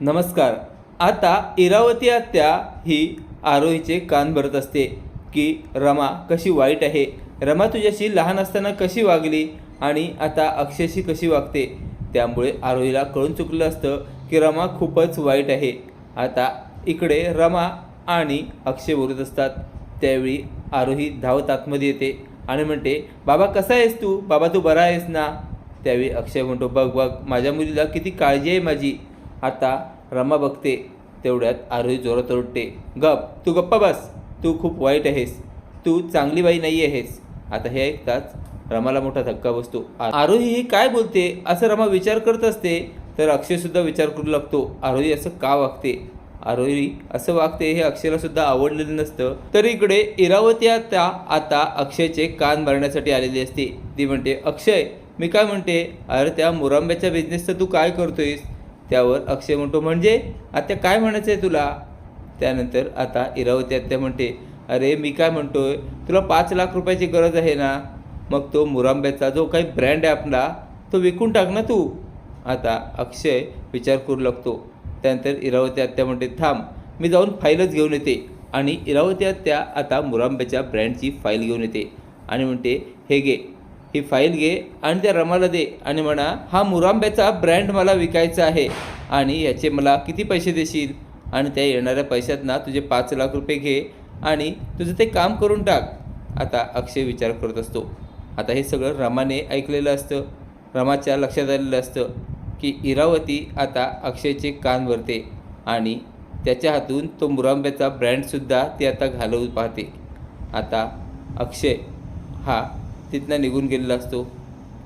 नमस्कार. आता इरावती आत्या ही आरोहीचे कान भरत असते. की रमा कशी वाईट आहे? रमा तुझ्याशी लहान असताना कशी वागली? आणि आता अक्षयशी कशी वागते? त्यामुळे आरोहीला कळून चुकलं असतं की रमा खूपच वाईट आहे. आता इकडे रमा आणि अक्षय बोलत असतात. त्यावेळी आरोही धावत आतमध्ये येते आणि म्हणते बाबा कसा आहेस तू? बाबा तू बरा आहेस ना? त्यावेळी अक्षय म्हणतो बघ बघ माझ्या मुलीला किती काळजी आहे माझी. आता रमा बघते तेवढ्यात आरोही जोरात ओरडते गप तू गप्पा बस तू खूप वाईट आहेस तू चांगली बाई नाही आहेस. आता हे ऐकताच रमाला मोठा धक्का बसतो. आरोही ही काय बोलते? असं रमा विचार करत असते तर अक्षयसुद्धा विचार करू लागतो. आरोही असं का वागते? आरोही असं वागते हे अक्षयला सुद्धा आवडलेलं नसतं. तर इकडे इरावती आता आता अक्षयचे कान भरण्यासाठी आलेली असते. ती म्हणते अक्षय मी काय म्हणते? अरे त्या मुरांब्याच्या बिझनेसचं तू काय करतोयस? त्यावर अक्षय म्हणतो म्हणजे आता काय म्हणायचं आहे तुला? त्यानंतर आता इरावती आत्या म्हणते अरे मी काय म्हणतोय तुला पाच लाख रुपयाची गरज आहे ना? मग तो मुरांब्याचा जो काही ब्रँड आहे आपला तो विकून टाक ना तू. आता अक्षय विचार करू लागतो. त्यानंतर इरावती आत्या म्हणते थांब मी जाऊन फाईलच घेऊन येते. आणि इरावती आत्या आता मुरांब्याच्या ब्रँडची फाईल घेऊन येते आणि म्हणते हे घे ही फाईल घे आणि त्या रमाला दे आणि म्हणा हा मुरांब्याचा ब्रँड मला विकायचा आहे आणि याचे मला किती पैसे देशील? आणि त्या येणाऱ्या पैशात ना तुझे पाच लाख रुपये घे आणि तुझं ते काम करून टाक. आता अक्षय विचार करत असतो. आता हे सगळं रमाने ऐकलेलं असतं. रमाच्या लक्षात आलेलं असतं की इरावती आता अक्षयचे कान भरते आणि त्याच्या हातून तो मुरांब्याचा ब्रँडसुद्धा ती आता घालवून पाहते. आता अक्षय हा तिथनं निघून गेलेला असतो.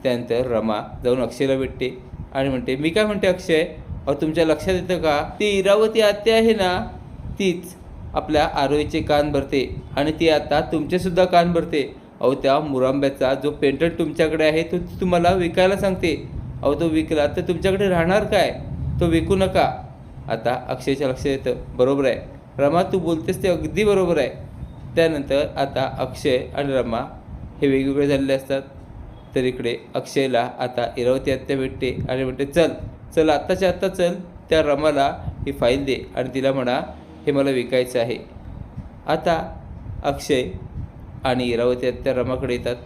त्यानंतर रमा जाऊन अक्षयला भेटते आणि म्हणते मी काय म्हणते अक्षय? अहो तुमच्या लक्षात येतं का? ती इरावती आत्या आहे ना? तीच आपल्या आरोहीचे कान भरते आणि ती आता तुमचेसुद्धा कान भरते. अहो त्या मुरांब्याचा जो पेंटंट तुमच्याकडे आहे तो तुम्हाला विकायला सांगते. अहो तो विकला तर तुमच्याकडे राहणार काय? तो विकू नका. आता अक्षयच्या लक्षात येतं बरोबर आहे. रमा तू बोलतेस ते अगदी बरोबर आहे. त्यानंतर आता अक्षय आणि रमा हे वेगवेगळे झालेले असतात. तर इकडे अक्षयला आता इरावती आत्या भेटते आणि म्हणते चल चल आत्ताच्या आत्ता चल. त्या रमाला ही फाईल दे आणि तिला म्हणा हे मला विकायचं आहे. आता अक्षय आणि इरावती आत्या रमाकडे येतात.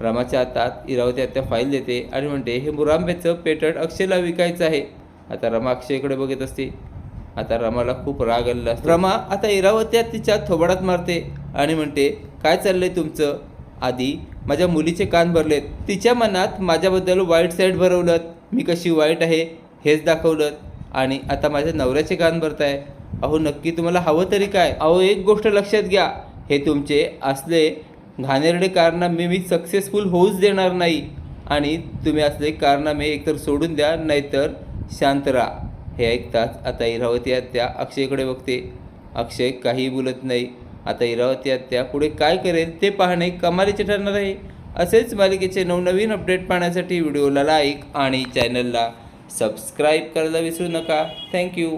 रमाच्या हातात इरावती आत्या फाईल देते आणि म्हणते हे मुरांबेचं पेटंट अक्षयला विकायचं आहे. आता रमा अक्षयकडे बघत असते. आता रमाला खूप राग आलेला असतो. रमा आता इरावत्या तिच्या थोबाडात मारते आणि म्हणते काय चाललंय तुमचं? आधी माझ्या मुलीचे कान भरलेत. तिच्या मनात माझ्याबद्दल वाईट साईड भरवलं मी कशी वाईट आहे हेच दाखवलं आणि आता माझ्या नवऱ्याचे कान भरताय. अहो नक्की तुम्हाला हवं तरी काय? अहो एक गोष्ट लक्षात घ्या. हे तुमचे असले घाणेरडे कारनामे मी सक्सेसफुल होऊच देणार नाही. आणि तुम्ही असले कारनामे एकतर सोडून द्या नाहीतर शांत राहा. हे ऐकताच आता इरावती आत्या अक्षयकडे बघते. अक्षय काही बोलत नाही. आता इरावती आत्या पुढे काय करेल ते पाहणे कमालीचे ठरणार आहे. असेच मालिकेचे नवनवीन अपडेट पाहण्यासाठी व्हिडिओला लाईक आणि चॅनलला सबस्क्राईब करायला विसरू नका. थँक्यू